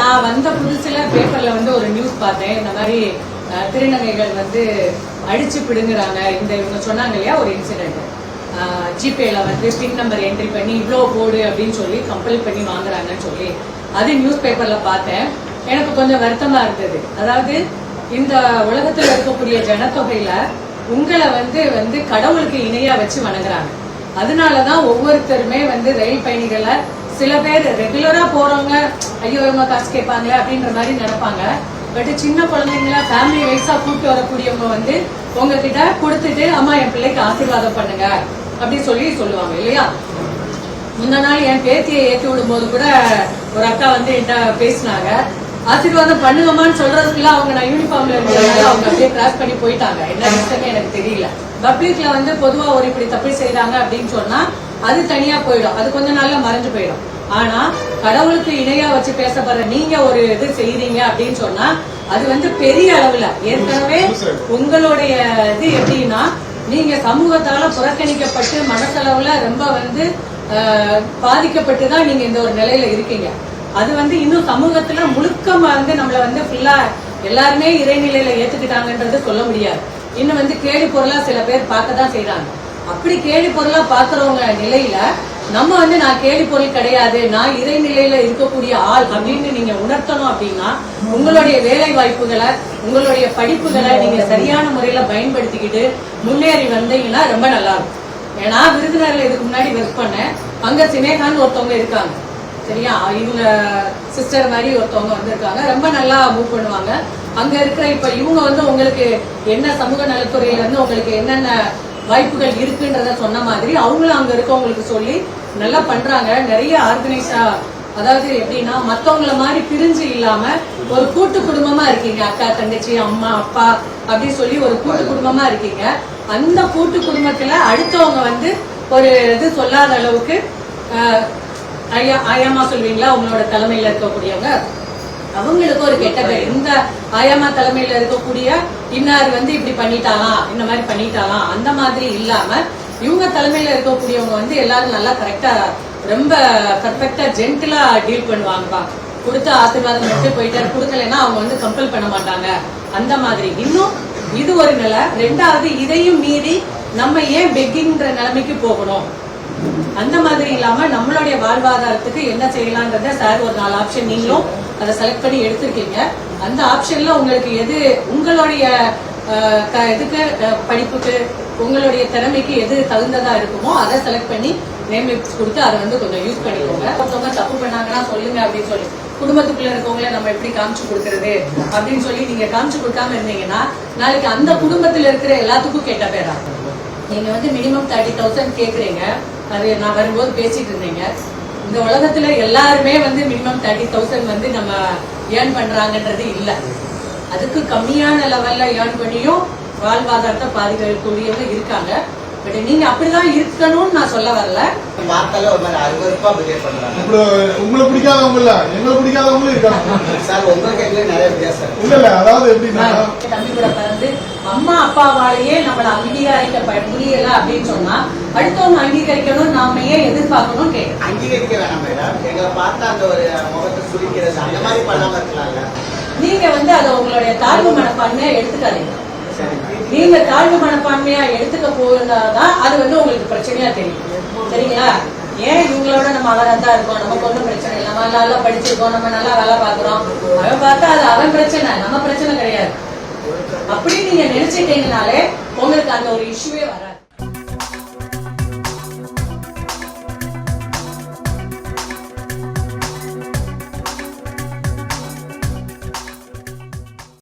நான் வந்த புதுசுல பேப்பர்ல வந்து ஒரு நியூஸ் பார்த்தேன். இந்த மாதிரி திருநங்கைகள் வந்து அடிச்சு பிடுங்குறாங்க. இந்த இவங்க சொன்னாங்க இல்லையா ஒரு இன்சிடென்ட் ஜிபேல வந்து பின் நம்பர் என்ட்ரி பண்ணி இவ்வளோ போடு அப்படின்னு சொல்லி கம்பல் பண்ணி வாங்குறாங்கன்னு சொல்லி அது நியூஸ் பேப்பர்ல பார்த்தேன். எனக்கு கொஞ்சம் வருத்தமா இருந்தது. அதாவது இந்த உலகத்துல இருக்கக்கூடிய ஜனத்தொகையில உங்களை வந்து வந்து கடவுளுக்கு இணையா வச்சு வணங்குறாங்க. அதனாலதான் ஒவ்வொருத்தருமே வந்து ரயில் பயணிகளை சில பேர் ரெகுலரா போறவங்க ஐயோ இவங்க காசு கேட்பாங்களே அப்படின்ற மாதிரி நினைப்பாங்க. பட் சின்ன குழந்தைங்கள ஃபேமிலி வைஸா கூப்பிட்டு வரக்கூடியவங்க வந்து உங்ககிட்ட கொடுத்துட்டு அம்மா என் பிள்ளைக்கு ஆசீர்வாதம் பண்ணுங்க அப்படி சொல்லி சொல்லுவாங்க இல்லையா? முந்த நாள் என் பேத்தியை ஏத்தி விடும்போது கூட ஒரு அக்கா வந்து என்கிட்ட பேசினாங்க. ஆசீர்வாதம் பண்ணுங்கம்மான்னு சொல்றதுக்குள்ள அவங்க நான் யூனிஃபார்ம்ல இருக்கிறதுனால அவங்க அப்படியே கிராஸ் பண்ணி போயிட்டாங்க. என்ன விஷயமே எனக்கு தெரியல. பப்ளிக்ல வந்து பொதுவா ஒரு இப்படி தப்பு செய்யறாங்க அப்படின்னு சொன்னா அது தனியா போயிடும். அது கொஞ்ச நாள்ல மறைஞ்சு போயிடும். ஆனா கடவுளுக்கு இணையா வச்சு பேசப்படுற நீங்க ஒரு இது செய்யறீங்க அப்படின்னு சொன்னா அது வந்து பெரிய அளவுல. ஏற்கனவே உங்களுடைய இது எப்படின்னா நீங்க சமூகத்தால புறக்கணிக்கப்பட்டு மனசளவுல ரொம்ப வந்து ஆஹ், பாதிக்கப்பட்டு தான் நீங்க இந்த ஒரு நிலையில இருக்கீங்க. அது வந்து இன்னும் சமூகத்துல முழுக்கமா வந்து நம்மள வந்து ஃபுல்லா எல்லாருமே இறைநிலையில ஏத்துக்கிட்டாங்கன்றது சொல்ல முடியாது. இன்னும் வந்து கேலி பொருளா சில பேர் பார்க்க தான் செய்யறாங்க அப்படி கேலி பொருளா பாக்குறவங்க நிலையில நம்ம வந்து நான் கேலி பொருள் கிடையாது நான் இறைநிலையில இருக்கக்கூடிய ஆள் அப்படின்னு நீங்க உணர்த்தணும் அப்படின்னா உங்களுடைய வேலை வாய்ப்புகளை உங்களுடைய படிப்புகளை நீங்க சரியான முறையில பயன்படுத்திக்கிட்டு முன்னேறி வந்தீங்கன்னா ரொம்ப நல்லா இருக்கும். ஏன்னா விருதுநகர்ல இதுக்கு முன்னாடி ஒர்க் பண்ணேன். அங்க சினேகான்னு ஒருத்தவங்க இருக்காங்க. சரியா? இவங்க சிஸ்டர் மாதிரி ஒருத்தவங்க வந்திருக்காங்க. ரொம்ப நல்லா மூவ் பண்ணுவாங்க. அங்க இருக்கிற இப்ப இவங்க வந்து உங்களுக்கு என்ன சமூக நலத்துறையில இருந்து உங்களுக்கு என்னென்ன வாய்ப்புகள் இருக்குன்றத சொன்ன மாதிரி அவங்களும் அங்க இருக்கவங்களுக்கு சொல்லி நல்லா பண்றாங்க. நிறைய ஆர்கனைஸா அதாவது எப்படின்னா மத்தவங்கள மாதிரி பிரிஞ்சு இல்லாம ஒரு கூட்டு குடும்பமா இருக்கீங்க. அக்கா தங்கச்சி அம்மா அப்பா அப்படி சொல்லி ஒரு கூட்டு குடும்பமா இருக்கீங்க. அந்த கூட்டு குடும்பத்துல அடுத்தவங்க வந்து ஒரு இது சொல்லாத அளவுக்கு ஐயா ஆயாமா சொல்வீங்களா உங்களோட தலைமையில இருக்கக்கூடியவங்க. அவங்களுக்கு ஒரு கெட்ட பேர். இந்த ஆயாமா தலைமையில இருக்கக்கூடிய இன்னார் வந்து இப்படி பண்ணிட்டாலாம் இந்த மாதிரி பண்ணிட்டாலாம் அந்த மாதிரி இல்லாம இவங்க தலைமையில இருக்கக்கூடியவங்க வந்து எல்லாரும் நல்லா கரெக்டா ரொம்ப பர்ஃபெக்டா ஜென்டிலா டீல் பண்ணுவாங்கப்பா. கொடுத்த ஆசீர்வாதம் மட்டும் போயிட்டாரு கொடுக்கலன்னா அவங்க வந்து கம்பல் பண்ண மாட்டாங்க. அந்த மாதிரி. இன்னும் இது ஒரு நிலை. ரெண்டாவது இதையும் மீறி நம்ம ஏன் பெக்கிங்கிற நிலைமைக்கு போகணும்? அந்த மாதிரி இல்லாம நம்மளுடைய வாழ்வாதாரத்துக்கு என்ன செய்யலாம்ன்றத சார் ஒரு நாலு ஆப்ஷன் நீங்களும் அதை செலக்ட் பண்ணி எடுத்திருக்கீங்க. அந்த ஆப்ஷன்ல உங்களுக்கு எது உங்களுடைய இதுக்கு படிப்புக்கு உங்களுடைய திறமைக்கு எது தகுந்ததா இருக்குமோ அதை செலக்ட் பண்ணி நேம் கொடுத்து அதை வந்து கொஞ்சம் யூஸ் பண்ணிக்கோங்க. ஒருத்தவங்க தப்பு பண்ணாங்கன்னா சொல்லுங்க அப்படின்னு சொல்லி குடும்பத்துக்குள்ள இருக்கவங்கள நம்ம எப்படி காமிச்சு கொடுக்கறது அப்படின்னு சொல்லி நீங்க காமிச்சு கொடுக்காம இருந்தீங்கன்னா நாளைக்கு அந்த குடும்பத்துல இருக்கிற எல்லாத்துக்கும் கெட்ட பேரா? நீங்க வந்து மினிமம் தேர்ட்டி தௌசண்ட் கேக்குறீங்க. அது நான் வரும்போது பேசிட்டு இருந்தீங்க. இந்த உலகத்துல எல்லாருமே வந்து மினிமம் தேர்ட்டி தௌசண்ட் வந்து நம்ம ஏர்ன் பண்றாங்கன்றது இல்ல. அதுக்கு கம்மியான லெவல்ல ஏர்ன் பண்ணியும் வாழ்வாதாரத்தை பாதிக்கக்கூடியவங்க இருக்காங்க. பட் நீங்க அப்படிதான் இருக்கணும்னு நான் சொல்ல வரல. பார்த்தாலே ஒரு மாதிரி அருவருப்பா பிஹேவ் பண்றாங்க. உங்களை உங்களை பிடிக்காதவங்க இல்ல எங்களை பிடிக்காதவங்களும் இருக்காங்க. சார் உங்களுக்கு எங்களுக்கு நிறைய வித்தியாசம். இல்ல இல்ல அதாவது எப்படின்னா தம்பி கூட பிறந்து அம்மா அப்பாவாலேயே நம்மள அங்கீகரிக்க ப- முடியல அப்படின்னு சொன்னா அடுத்தவங்க அங்கீகரிக்கணும் நாம ஏன் எதிர்பார்க்கணும் கேட்க அங்கீகரிக்க வேணாம் மேடம் எங்களை பார்த்தா அந்த ஒரு முகத்தை சுருக்கிறது அந்த மாதிரி பண்ணாம இருக்கலாம்ல. நீங்க வந்து அதை உங்களுடைய தாழ்வு மனப்பான்மையா எடுத்துக்காதீங்க. நீங்க தாழ்வு மனப்பான்மையா எடுத்துக்க போனாதான் அது வந்து உங்களுக்கு பிரச்சனையா தெரியும். சரிங்களா? ஏன் இவங்களோட நம்ம அழகா தான் இருக்கோம்? நமக்கு ஒன்றும் பிரச்சனை இல்லை. நம்ம நல்லா படிச்சிருக்கோம். நம்ம நல்லா வேலை பாக்குறோம் அவன் பார்த்தா அது அவன் பிரச்சனை. நம்ம பிரச்சனை கிடையாது. அப்படி நீங்க நினைச்சிட்டீங்கனாலே உங்களுக்கு அந்த ஒரு இஷ்யூவே வராது.